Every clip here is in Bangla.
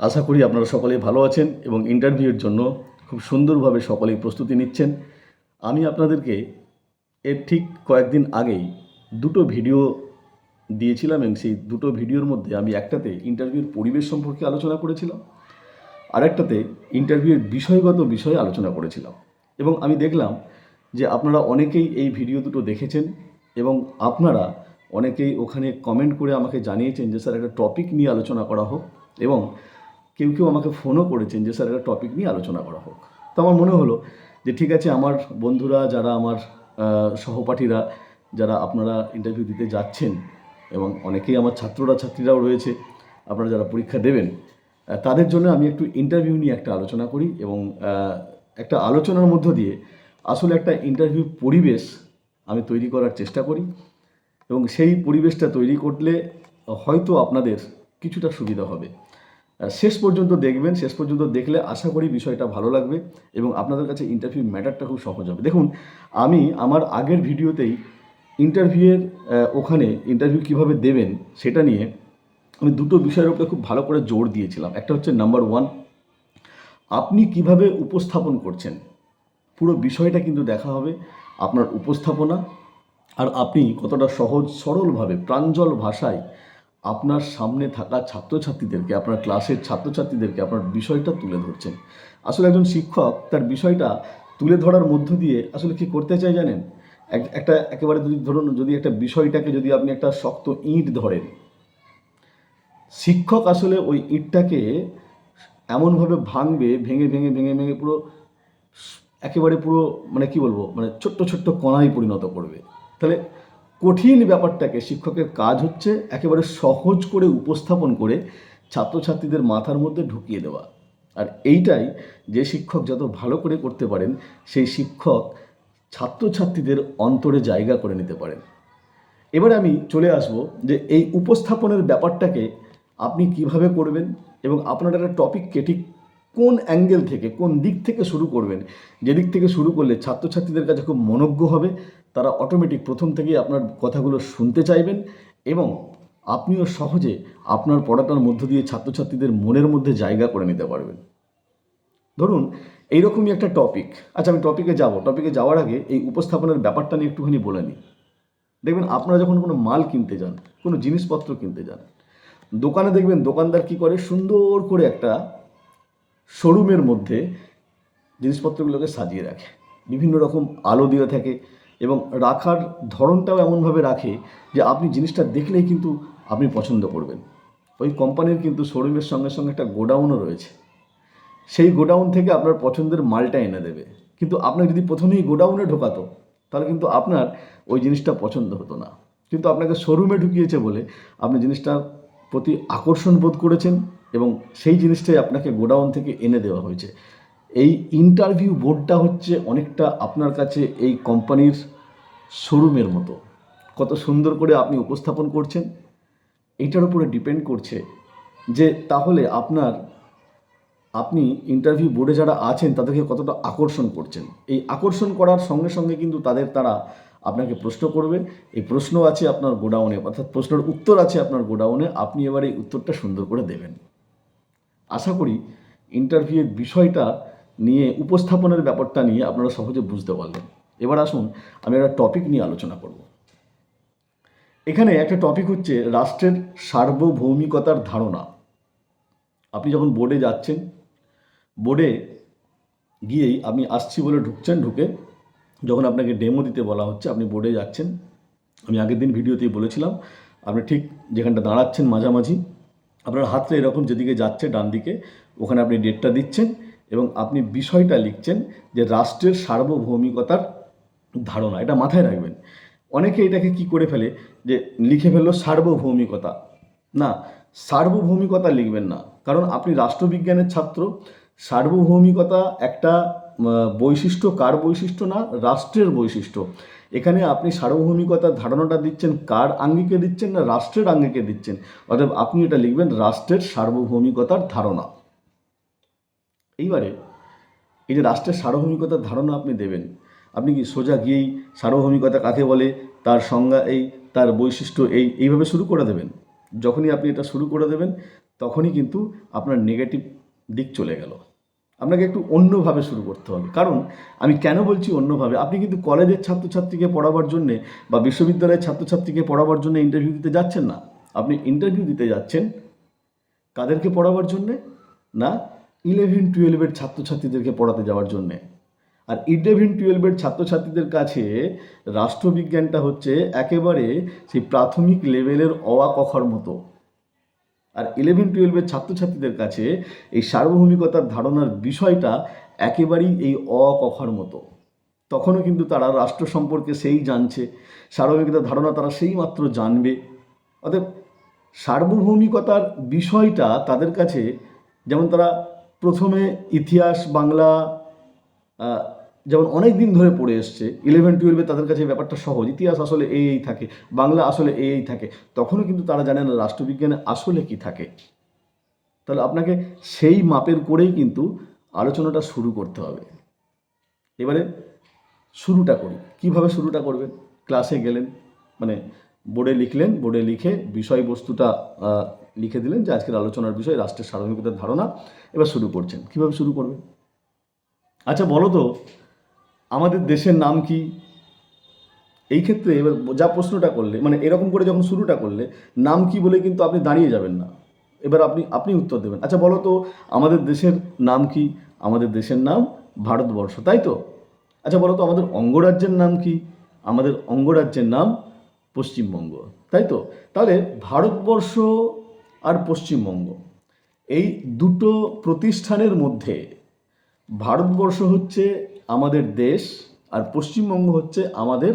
আশা করি আপনারা সকলেই ভালো আছেন এবং ইন্টারভিউর জন্য খুব সুন্দরভাবে সকলেই প্রস্তুতি নিচ্ছেন। আমি আপনাদেরকে এর ঠিক কয়েকদিন আগেই দুটো ভিডিও দিয়েছিলাম এবং সেই দুটো ভিডিওর মধ্যে আমি একটাতে ইন্টারভিউর পরিবেশ সম্পর্কে আলোচনা করেছিলাম, আরেকটাতে ইন্টারভিউয়ের বিষয়গত বিষয়ে আলোচনা করেছিলাম। এবং আমি দেখলাম যে আপনারা অনেকেই এই ভিডিও দুটো দেখেছেন এবং আপনারা অনেকেই ওখানে কমেন্ট করে আমাকে জানিয়েছেন যে স্যার একটা টপিক নিয়ে আলোচনা করা হোক এবং কেউ কেউ আমাকে ফোনও করেছেন যে, স্যার, একটা টপিক নিয়ে আলোচনা করা হোক। তো আমার মনে হলো যে, ঠিক আছে, আমার বন্ধুরা যারা আমার সহপাঠীরা, যারা আপনারা ইন্টারভিউ দিতে যাচ্ছেন এবং অনেকেই আমার ছাত্ররা, ছাত্রীরাও রয়েছে, আপনারা যারা পরীক্ষা দেবেন তাদের জন্য আমি একটু ইন্টারভিউ নিয়ে একটা আলোচনা করি এবং একটা আলোচনার মধ্য দিয়ে আসলে একটা ইন্টারভিউ পরিবেশ আমি তৈরি করার চেষ্টা করি এবং সেই পরিবেশটা তৈরি করলে হয়তো আপনাদের কিছুটা সুবিধা হবে। শেষ পর্যন্ত দেখবেন, শেষ পর্যন্ত দেখলে আশা করি বিষয়টা ভালো লাগবে এবং আপনাদের কাছে ইন্টারভিউ ম্যাটারটা খুব সহজ হবে। দেখুন, আমি আমার আগের ভিডিওতেই ইন্টারভিউয়ের ওখানে ইন্টারভিউ কীভাবে দেবেন সেটা নিয়ে আমি দুটো বিষয়ের উপরে খুব ভালো করে জোর দিয়েছিলাম। একটা হচ্ছে নাম্বার ওয়ান আপনি কীভাবে উপস্থাপন করছেন? পুরো বিষয়টা কিন্তু দেখা হবে আপনার উপস্থাপনা আর আপনি কতটা সহজ, সরলভাবে, প্রাঞ্জল ভাষায় আপনার সামনে থাকা ছাত্রছাত্রীদেরকে, আপনার ক্লাসের ছাত্রছাত্রীদেরকে আপনার বিষয়টা তুলে ধরছেন। আসলে একজন শিক্ষক তার বিষয়টা তুলে ধরার মধ্য দিয়ে আসলে কি করতে চাই জানেন? এক- একটা একেবারে যদি ধরুন, যদি একটা বিষয়টাকে যদি আপনি একটা শক্ত ইঁট ধরেন। শিক্ষক আসলে ওই ইঁটটাকে এমনভাবে ভাঙবে, ভেঙে ভেঙে ভেঙে ভেঙে পুরো একেবারে পুরো মানে কি বলব? মানে ছোট্ট ছোট্ট কণায় পরিণত করবে। তাহলে কঠিন ব্যাপারটাকে শিক্ষকের কাজ হচ্ছে একেবারে সহজ করে উপস্থাপন করে ছাত্রছাত্রীদের মাথার মধ্যে ঢুকিয়ে দেওয়া। আর এইটাই যে শিক্ষক যত ভালো করে করতে পারেন, সেই শিক্ষক ছাত্রছাত্রীদের অন্তরে জায়গা করে নিতে পারেন। এবার আমি চলে আসব যে এই উপস্থাপনের ব্যাপারটাকে আপনি কীভাবে করবেন এবং আপনার একটা টপিককে ঠিক কোন অ্যাঙ্গেল থেকে, কোন দিক থেকে শুরু করবেন। যে দিক থেকে শুরু করলে ছাত্রছাত্রীদের কাছে খুব মনজ্ঞ হবে তারা অটোমেটিক প্রথম থেকেই আপনার কথাগুলো শুনতে চাইবেন এবং আপনিও সহজে আপনার পড়াটার মধ্য দিয়ে ছাত্রছাত্রীদের মনের মধ্যে জায়গা করে নিতে পারবেন। ধরুন, এইরকমই একটা টপিক আচ্ছা আমি টপিকে যাব। টপিকে যাওয়ার আগে এই উপস্থাপনের ব্যাপারটা নিয়ে একটুখানি বলে নিই। দেখবেন, আপনারা যখন কোনো মাল কিনতে যান, কোনো জিনিসপত্র কিনতে যান, দোকানে দেখবেন দোকানদার কি করে? সুন্দর করে একটা শোরুমের মধ্যে জিনিসপত্রগুলোকে সাজিয়ে রাখে। বিভিন্ন রকম আলো দিয়ে থাকে। এবং রাখার ধরনটাও এমনভাবে রাখে যে আপনি জিনিসটা দেখলেই কিন্তু আপনি পছন্দ করবেন। ওই কোম্পানির কিন্তু শোরুমের সঙ্গে সঙ্গে একটা গোডাউনও রয়েছে। সেই গোডাউন থেকে আপনার পছন্দের মালটা এনে দেবে। কিন্তু আপনার যদি প্রথমেই গোডাউনে ঢোকাতো, তাহলে কিন্তু আপনার ওই জিনিসটা পছন্দ হতো না। কিন্তু আপনাকে শোরুমে ঢুকিয়েছে বলে আপনি জিনিসটার প্রতি আকর্ষণ বোধ করেছেন এবং সেই জিনিসটাই আপনাকে গোডাউন থেকে এনে দেওয়া হয়েছে। এই ইন্টারভিউ বোর্ডটা হচ্ছে অনেকটা আপনার কাছে এই কোম্পানির শোরুমের মতো। কত সুন্দর করে আপনি উপস্থাপন করছেন। এটার উপরে ডিপেন্ড করছে যে তাহলে আপনার, আপনি ইন্টারভিউ বোর্ডে যারা আছেন তাদেরকে কতটা আকর্ষণ করছেন। এই আকর্ষণ করার সঙ্গে সঙ্গে কিন্তু তাদের তারা আপনাকে প্রশ্ন করবে। এই প্রশ্ন আছে আপনার গোডাউনে, অর্থাৎ প্রশ্নের উত্তর আছে আপনার গোডাউনে, আপনি এবার এই উত্তরটা সুন্দর করে দেবেন। আশা করি ইন্টারভিউয়ের বিষয়টা নিয়ে উপস্থাপনের ব্যাপারটা নিয়ে আপনারা সহজে বুঝতে পারলেন। এবার আসুন আমি একটা টপিক নিয়ে আলোচনা করব। এখানে একটা টপিক হচ্ছে রাষ্ট্রের সার্বভৌমিকতার ধারণা। আপনি যখন বোর্ডে যাচ্ছেন বোর্ডে গিয়েই আপনি আসছি বলে ঢুকছেন, ঢুকে যখন আপনাকে ডেমো দিতে বলা হচ্ছে, আপনি বোর্ডে যাচ্ছেন, আমি আগের দিন ভিডিওতেই বলেছিলাম, আপনি ঠিক যেখানটা দাঁড়াচ্ছেন মাঝামাঝি, আপনার হাতটা এরকম যেদিকে যাচ্ছে ডান দিকে ওখানে আপনি ডেটটা দিচ্ছেন এবং আপনি বিষয়টা লিখছেন যে রাষ্ট্রের সার্বভৌমিকতার ধারণা, এটা মাথায় রাখবেন। অনেকে এটাকে কি করে ফেলে? যে লিখে ফেলল সার্বভৌমিকতা। না, সার্বভৌমিকতা লিখবেন না। কারণ আপনি রাষ্ট্রবিজ্ঞানের ছাত্র। সার্বভৌমিকতা একটা বৈশিষ্ট্য কার বৈশিষ্ট্য না? রাষ্ট্রের বৈশিষ্ট্য। এখানে আপনি সার্বভৌমিকতার ধারণাটা দিচ্ছেন, কার আঙ্গিকে দিচ্ছেন না? রাষ্ট্রের আঙ্গিকে দিচ্ছেন। অর্থাৎ আপনি এটা লিখবেন, রাষ্ট্রের সার্বভৌমিকতার ধারণা। এইবারে এই যে রাষ্ট্রের সার্বভৌমিকতার ধারণা আপনি দেবেন, আপনি কি সোজা গিয়েই সার্বভৌমিকতা কাকে বলে, তার সংজ্ঞা এই, তার বৈশিষ্ট্য এই, এইভাবে শুরু করে দেবেন? যখনই আপনি এটা শুরু করে দেবেন, তখনই কিন্তু আপনার নেগেটিভ দিক চলে গেল। আপনাকে একটু অন্যভাবে শুরু করতে হবে। কারণ আমি কেন বলছি অন্যভাবে? আপনি কিন্তু কলেজের ছাত্রছাত্রীকে পড়াবার জন্যে বা বিশ্ববিদ্যালয়ের ছাত্রছাত্রীকে পড়াবার জন্য ইন্টারভিউ দিতে যাচ্ছেন না। আপনি ইন্টারভিউ দিতে যাচ্ছেন কাদেরকে পড়াবার জন্যে? না ইলেভেন, টুয়েলভের ছাত্রছাত্রীদেরকে পড়াতে যাওয়ার জন্যে। আর ইলেভেন, টুয়েলভের ছাত্রছাত্রীদের কাছে রাষ্ট্রবিজ্ঞানটা হচ্ছে একেবারে সেই প্রাথমিক লেভেলের অওয়া কখার মতো। আর ইলেভেন, টুয়েলভের ছাত্রছাত্রীদের কাছে এই সার্বভৌমিকতার ধারণার বিষয়টা একেবারেই এই অ কখার মতো। তখনও কিন্তু তারা রাষ্ট্র সম্পর্কে সেই জানছে, সার্বভৌমিকতার ধারণা তারা সেই মাত্র জানবে। অতএব সার্বভৌমিকতার বিষয়টা তাদের কাছে, যেমন তারা প্রথমে ইতিহাস, বাংলা যেমন অনেক দিন ধরে পড়ে এসছে ইলেভেন টুয়েলভে তাদের কাছে ব্যাপারটা সহজ। ইতিহাস আসলে এই এই থাকে, বাংলা আসলে এই এই থাকে। তখনও কিন্তু তারা জানে না রাষ্ট্রবিজ্ঞানে আসলে কি থাকে। তাহলে আপনাকে সেই মাপের করেই কিন্তু আলোচনাটা শুরু করতে হবে। এবারে শুরুটা করি। কীভাবে শুরুটা করবেন? ক্লাসে গেলেন মানে বোর্ডে লিখলেন, বোর্ডে লিখে বিষয়বস্তুটা লিখে দিলেন যে আজকের আলোচনার বিষয় রাষ্ট্রের সার্বভৌমিকতার ধারণা এবার শুরু করছেন। কীভাবে শুরু করবেন? আচ্ছা বলো তো, আমাদের দেশের নাম কি? এই ক্ষেত্রে এবার যা প্রশ্নটা করলে মানে এরকম করে যখন শুরুটা করলে, নাম কি বলে কিন্তু আপনি দাঁড়িয়ে যাবেন না। এবার আপনি আপনি উত্তর দেবেন। আচ্ছা বলো তো, আমাদের দেশের নাম কি? আমাদের দেশের নাম ভারতবর্ষ, তাই তো? আচ্ছা বলো তো, আমাদের অঙ্গরাজ্যের নাম কি? আমাদের অঙ্গরাজ্যের নাম পশ্চিমবঙ্গ। তাই তো? তাহলে ভারতবর্ষ আর পশ্চিমবঙ্গ, এই দুটো প্রতিষ্ঠানের মধ্যে ভারতবর্ষ হচ্ছে আমাদের দেশ আর পশ্চিমবঙ্গ হচ্ছে আমাদের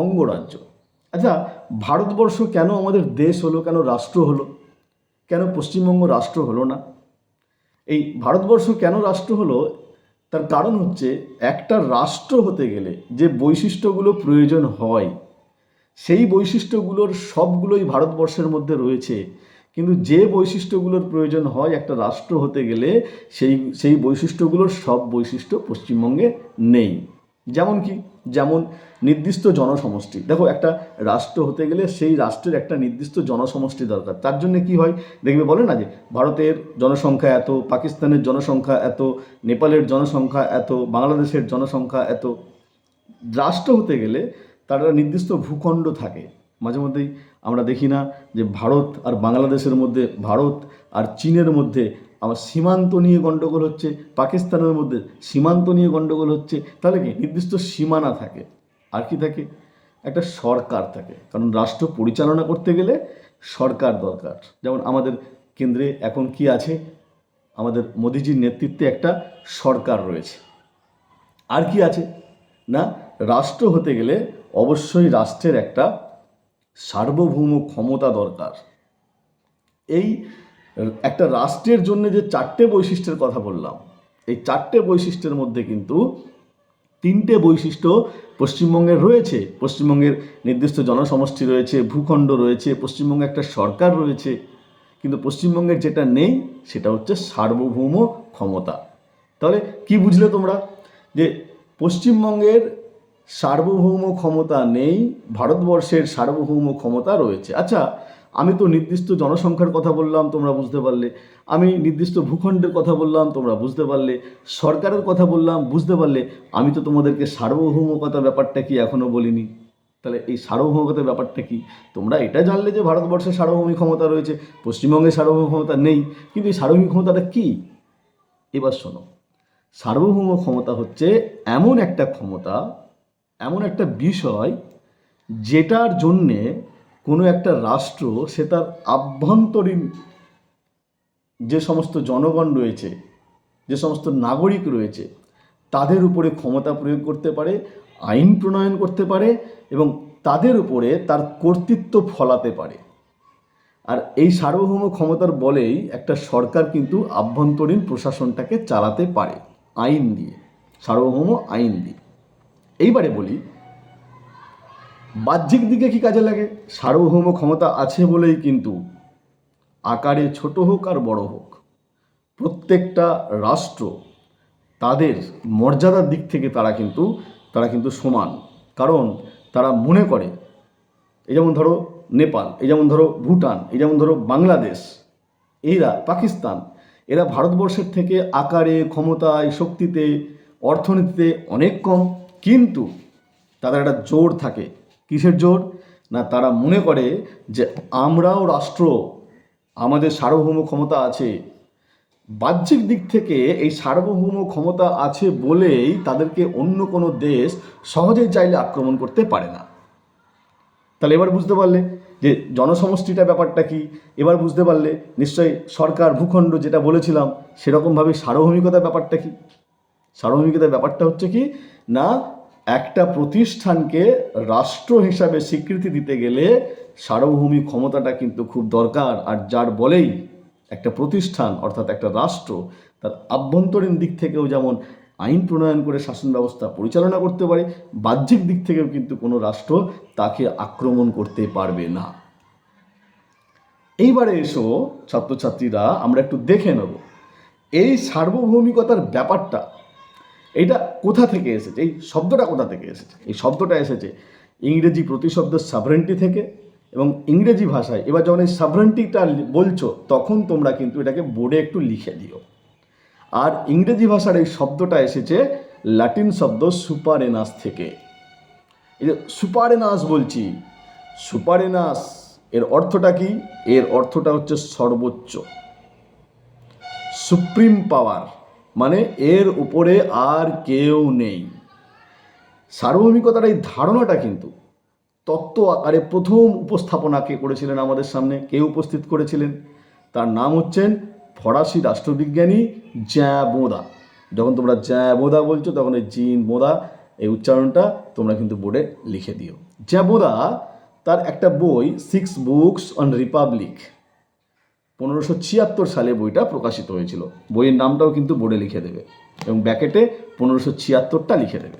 অঙ্গরাজ্য। আচ্ছা ভারতবর্ষ কেন আমাদের দেশ হলো, কেন রাষ্ট্র হলো? কেন পশ্চিমবঙ্গ রাষ্ট্র হলো না? এই ভারতবর্ষ কেন রাষ্ট্র হলো, তার কারণ হচ্ছে একটা রাষ্ট্র হতে গেলে যে বৈশিষ্ট্যগুলো প্রয়োজন হয় সেই বৈশিষ্ট্যগুলোর সবগুলোই ভারতবর্ষের মধ্যে রয়েছে। কিন্তু যে বৈশিষ্ট্যগুলোর প্রয়োজন হয় একটা রাষ্ট্র হতে গেলে, সেই সেই বৈশিষ্ট্যগুলোর সব বৈশিষ্ট্য পশ্চিমবঙ্গে নেই। যেমন কি? যেমন নির্দিষ্ট জনসমষ্টি। দেখো, একটা রাষ্ট্র হতে গেলে সেই রাষ্ট্রের একটা নির্দিষ্ট জনসমষ্টি দরকার। তার জন্য কি হয়? দেখবে বলে না যে, ভারতের জনসংখ্যা এত, পাকিস্তানের জনসংখ্যা এত, নেপালের জনসংখ্যা এত, বাংলাদেশের জনসংখ্যা এত। রাষ্ট্র হতে গেলে তার একটা নির্দিষ্ট ভূখণ্ড থাকে। মাঝে মধ্যেই আমরা দেখি না যে ভারত আর বাংলাদেশের মধ্যে, ভারত আর চীনের মধ্যে আমার সীমান্ত নিয়ে গণ্ডগোল হচ্ছে, পাকিস্তানের মধ্যে সীমান্ত নিয়ে গণ্ডগোল হচ্ছে, তাহলে কি নির্দিষ্ট সীমানা থাকে? আর কি থাকে? একটা সরকার থাকে। কারণ রাষ্ট্র পরিচালনা করতে গেলে সরকার দরকার। যেমন আমাদের কেন্দ্রে এখন কি আছে? আমাদের মোদিজির নেতৃত্বে একটা সরকার রয়েছে। আর কি আছে? না, রাষ্ট্র হতে গেলে অবশ্যই রাষ্ট্রের একটা সার্বভৌম ক্ষমতা দরকার। এই একটা রাষ্ট্রের জন্য যে চারটে বৈশিষ্ট্যের কথা বললাম, এই চারটে বৈশিষ্ট্যের মধ্যে কিন্তু তিনটে বৈশিষ্ট্য পশ্চিমবঙ্গের রয়েছে। পশ্চিমবঙ্গের নির্দিষ্ট জনসমষ্টি রয়েছে, ভূখণ্ড রয়েছে, পশ্চিমবঙ্গে একটা সরকার রয়েছে, কিন্তু পশ্চিমবঙ্গের যেটা নেই সেটা হচ্ছে সার্বভৌম ক্ষমতা। তাহলে কি বুঝলে তোমরা? যে পশ্চিমবঙ্গের সার্বভৌম ক্ষমতা নেই, ভারতবর্ষের সার্বভৌম ক্ষমতা রয়েছে। আচ্ছা আমি তো নির্দিষ্ট জনসংখ্যার কথা বললাম, তোমরা বুঝতে পারলে। আমি নির্দিষ্ট ভূখণ্ডের কথা বললাম, তোমরা বুঝতে পারলে। সরকারের কথা বললাম, বুঝতে পারলে। আমি তো তোমাদেরকে সার্বভৌমকতা ব্যাপারটা কি এখনও বলিনি? তাহলে এই সার্বভৌমকতার ব্যাপারটা কি? তোমরা এটা জানলে যে ভারতবর্ষের সার্বভৌমিক ক্ষমতা রয়েছে পশ্চিমবঙ্গের সার্বভৌম ক্ষমতা নেই, কিন্তু এই সার্বভৌমিক ক্ষমতাটা কী? এবার শোনো। সার্বভৌম ক্ষমতা হচ্ছে এমন একটা ক্ষমতা এমন একটা বিষয় যেটার জন্যে কোনো একটা রাষ্ট্র সে তার আভ্যন্তরীণ যে সমস্ত জনগণ রয়েছে, যে সমস্ত নাগরিক রয়েছে, তাদের উপরে ক্ষমতা প্রয়োগ করতে পারে, আইন প্রণয়ন করতে পারে এবং তাদের উপরে তার কর্তৃত্ব ফলাতে পারে। আর এই সার্বভৌম ক্ষমতার বলেই একটা সরকার কিন্তু আভ্যন্তরীণ প্রশাসনটাকে চালাতে পারে, আইন দিয়ে, সার্বভৌম আইন দিয়ে। এইবারে বলি, বাহ্যিক দিকে কি কাজে লাগে? সার্বভৌম ক্ষমতা আছে বলেই কিন্তু আকারে ছোট হোক আর বড় হোক, প্রত্যেকটা রাষ্ট্র তাদের মর্যাদার দিক থেকে তারা কিন্তু তারা কিন্তু সমান। কারণ তারা মনে করে, এই যেমন ধরো নেপাল, এই যেমন ধরো ভুটান, এই যেমন ধরো বাংলাদেশ, এরা পাকিস্তান, এরা ভারতবর্ষের থেকে আকারে, ক্ষমতায়, শক্তিতে, অর্থনীতিতে অনেক কম। কিন্তু তাদের একটা জোর থাকে। কিসের জোর? না, তারা মনে করে যে আমরাও রাষ্ট্র, আমাদের সার্বভৌম ক্ষমতা আছে। বাহ্যিক দিক থেকে এই সার্বভৌম ক্ষমতা আছে বলেই তাদেরকে অন্য কোনো দেশ সহজেই চাইলে আক্রমণ করতে পারে না। তাহলে এবার বুঝতে পারলে যে জনসমষ্টিটা ব্যাপারটা কি? এবার বুঝতে পারলে নিশ্চয়ই সরকার ভূখণ্ড যেটা বলেছিলাম, সেরকমভাবে সার্বভৌমিকতার ব্যাপারটা কি? সার্বভৌমিকতার ব্যাপারটা হচ্ছে কি? না একটা প্রতিষ্ঠানকে রাষ্ট্র হিসাবে স্বীকৃতি দিতে গেলে সার্বভৌমিক ক্ষমতাটা কিন্তু খুব দরকার। আর যার বলেই একটা প্রতিষ্ঠান অর্থাৎ একটা রাষ্ট্র তার আভ্যন্তরীণ দিক থেকেও যেমন আইন প্রণয়ন করে শাসন ব্যবস্থা পরিচালনা করতে পারে, বাহ্যিক দিক থেকেও কিন্তু কোনো রাষ্ট্র তাকে আক্রমণ করতে পারবে না। এইবারে এসো ছাত্রছাত্রীরা, আমরা একটু দেখে নেব। এই সার্বভৌমিকতার ব্যাপারটা এইটা কোথা থেকে এসেছে? এই শব্দটা কোথা থেকে এসেছে? এই শব্দটা এসেছে ইংরেজি প্রতিশব্দ সাবরেন্টি থেকে এবং ইংরেজি ভাষায়। এবার যখন এই সাবরেন্টিটা বলছো, তখন তোমরা কিন্তু এটাকে বোর্ডে একটু লিখে দিও। আর ইংরেজি ভাষার এই শব্দটা এসেছে ল্যাটিন শব্দ সুপারেনাস থেকে। এই যে সুপারেনাস বলছি, সুপারেনাস এর অর্থটা কি? এর অর্থটা হচ্ছে সর্বোচ্চ। Supreme power. মানে এর উপরে আর কেউ নেই। সার্বভৌমিকতার এই ধারণাটা কিন্তু তত্ত্ব আকারে প্রথম উপস্থাপনাকে করেছিলেন আমাদের সামনে, কে উপস্থিত করেছিলেন? তার নাম হচ্ছেন ফরাসি রাষ্ট্রবিজ্ঞানী জ্যা বোদা। যখন তোমরা জ্যা বোদা বলছো, তখন এই জিন বোদা, এই উচ্চারণটা তোমরা কিন্তু বোর্ডে লিখে দিও। জ্যা বোদা তার একটা বই, সিক্স বুকস অন রিপাবলিক। পনেরোশো ছিয়াত্তর সালে বইটা প্রকাশিত হয়েছিল। বইয়ের নামটাও কিন্তু বোর্ডে লিখে দেবে এবং ব্যাকেটে পনেরোশো ছিয়াত্তরটা লিখে দেবে।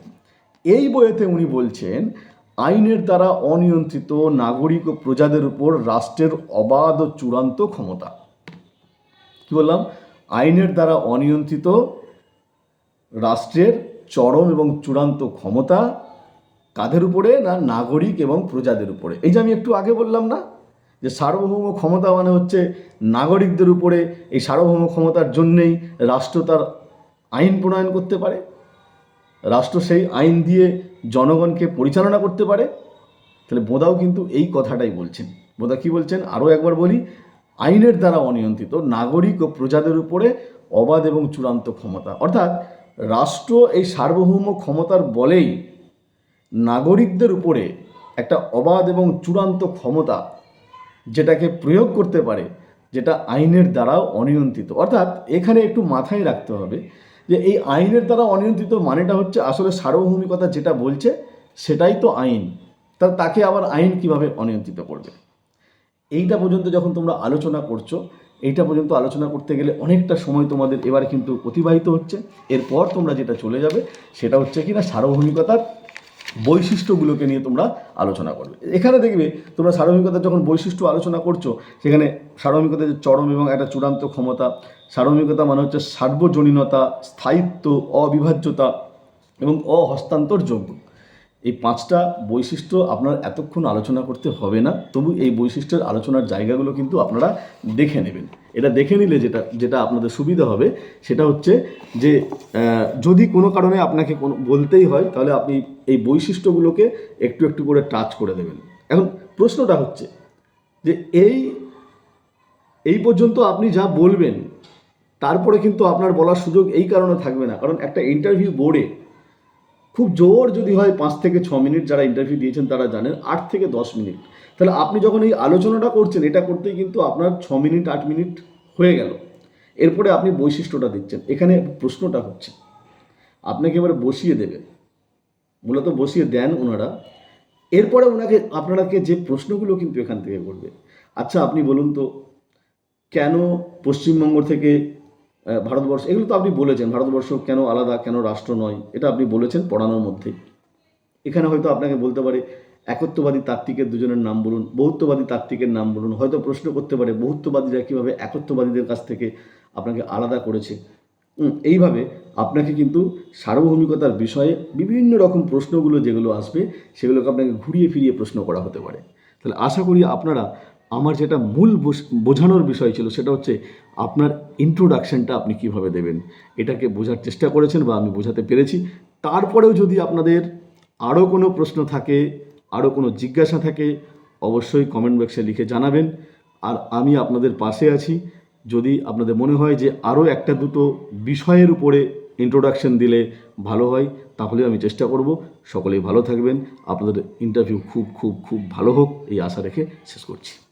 এই বইয়েতে উনি বলছেন, আইনের দ্বারা অনিয়ন্ত্রিত নাগরিক ও প্রজাদের উপর রাষ্ট্রের অবাধ ও চূড়ান্ত ক্ষমতা। কি বললাম? আইনের দ্বারা অনিয়ন্ত্রিত রাষ্ট্রের চরম এবং চূড়ান্ত ক্ষমতা কাদের উপরে না নাগরিক এবং প্রজাদের উপরে? এই যে আমি একটু আগে বললাম না যে সার্বভৌম ক্ষমতা মানে হচ্ছে নাগরিকদের উপরে এই সার্বভৌম ক্ষমতার জন্যেই রাষ্ট্র তার আইন প্রণয়ন করতে পারে। রাষ্ট্র সেই আইন দিয়ে জনগণকে পরিচালনা করতে পারে। তাহলে বোদাও কিন্তু এই কথাটাই বলছেন। বোদা কি বলছেন? আরও একবার বলি, আইনের দ্বারা অনিয়ন্ত্রিত নাগরিক ও প্রজাদের উপরে অবাধ এবং চূড়ান্ত ক্ষমতা। অর্থাৎ রাষ্ট্র এই সার্বভৌম ক্ষমতার বলেই নাগরিকদের উপরে একটা অবাধ এবং চূড়ান্ত ক্ষমতা যেটাকে প্রয়োগ করতে পারে, যেটা আইনের দ্বারাও অনিয়ন্ত্রিত। অর্থাৎ এখানে একটু মাথায় রাখতে হবে যে এই আইনের দ্বারা অনিয়ন্ত্রিত মানেটা হচ্ছে আসলে সার্বভৌমিকতা যেটা বলছে সেটাই তো আইন। তা, তাকে আবার আইন কীভাবে অনিয়ন্ত্রিত করবে? এইটা পর্যন্ত যখন তোমরা আলোচনা করছ, এইটা পর্যন্ত আলোচনা করতে গেলে অনেকটা সময় তোমাদের এবার কিন্তু অতিবাহিত হচ্ছে। এরপর তোমরা যেটা চলে যাবে সেটা হচ্ছে কি না সার্বভৌমিকতার বৈশিষ্ট্যগুলোকে নিয়ে তোমরা আলোচনা করবে। এখানে দেখবে তোমরা সার্বভৌমিকতার যখন বৈশিষ্ট্য আলোচনা করছ, সেখানে সার্বভৌমিকতার যে চরম এবং একটা চূড়ান্ত ক্ষমতা, সার্বভৌমিকতা মানে হচ্ছে সার্বজনীনতা, স্থায়িত্ব, অবিভাজ্যতা এবং অহস্তান্তরযোগ্য এই পাঁচটা বৈশিষ্ট্য আপনার এতক্ষণ আলোচনা করতে হবে না, তবু এই বৈশিষ্ট্যের আলোচনার জায়গাগুলো কিন্তু আপনারা দেখে নেবেন। এটা দেখে নিলে যেটা যেটা আপনাদের সুবিধা হবে, সেটা হচ্ছে যে যদি কোনো কারণে আপনাকে কোনো, বলতেই হয়, তাহলে আপনি এই বৈশিষ্ট্যগুলোকে একটু একটু করে টাচ করে দেবেন। এখন প্রশ্নটা হচ্ছে যে, এই এই পর্যন্ত আপনি যা বলবেন, তারপরে কিন্তু আপনার বলার সুযোগ এই কারণে থাকবে না। কারণ একটা ইন্টারভিউ বোর্ডে খুব জোর যদি হয়, পাঁচ থেকে ছ মিনিট যারা ইন্টারভিউ দিয়েছেন, তারা জানেন, আট থেকে দশ মিনিট। তাহলে আপনি যখন এই আলোচনাটা করছেন, এটা করতেই কিন্তু আপনার ছ মিনিট, আট মিনিট হয়ে গেল। এরপরে আপনি বৈশিষ্ট্যটা দিচ্ছেন। এখানে প্রশ্নটা হচ্ছে, আপনাকে এবারে বসিয়ে দেবে মূলত বসিয়ে দেন ওনারা। এরপরে ওনাকে আপনাকে যে প্রশ্নগুলো কিন্তু এখান থেকে করবে। আচ্ছা আপনি বলুন তো, কেন পশ্চিমবঙ্গ থেকে ভারতবর্ষ, এগুলো তো আপনি বলেছেন, ভারতবর্ষ কেন আলাদা, কেন রাষ্ট্র নয়, এটা আপনি বলেছেন পড়ানোর মধ্যে এখানে হয়তো আপনাকে বলতে পারে একত্ববাদী তাত্ত্বিকের দুজনের নাম বলুন, বহুত্ববাদী তাত্ত্বিকের নাম বলুন, হয়তো প্রশ্ন করতে পারে বহুত্ববাদীরা কীভাবে একত্ববাদীদের কাছ থেকে আপনাকে আলাদা করেছে। এইভাবে আপনাকে কিন্তু সার্বভৌমিকতার বিষয়ে বিভিন্ন রকম প্রশ্নগুলো যেগুলো আসবে, সেগুলোকে আপনাকে ঘুরিয়ে ফিরিয়ে প্রশ্ন করা হতে পারে। তাহলে আশা করি আপনারা আমার যেটা মূল বোঝ- বোঝানোর বিষয় ছিল সেটা হচ্ছে আপনার ইন্ট্রোডাকশনটা আপনি কীভাবে দেবেন। এটাকে বোঝার চেষ্টা করেছেন বা আমি বোঝাতে পেরেছি। তারপরেও যদি আপনাদের আরও কোনো প্রশ্ন থাকে আরও কোনো জিজ্ঞাসা থাকে, অবশ্যই কমেন্ট বক্সে লিখে জানাবেন। আর আমি আপনাদের পাশে আছি। যদি আপনাদের মনে হয় যে আরও একটা দুটো বিষয়ের উপরে ইন্ট্রোডাকশন দিলে ভালো হয়, তাহলে আমি চেষ্টা করব। সকলেই ভালো থাকবেন। আপনাদের ইন্টারভিউ খুব খুব খুব ভালো হোক, এই আশা রেখে শেষ করছি।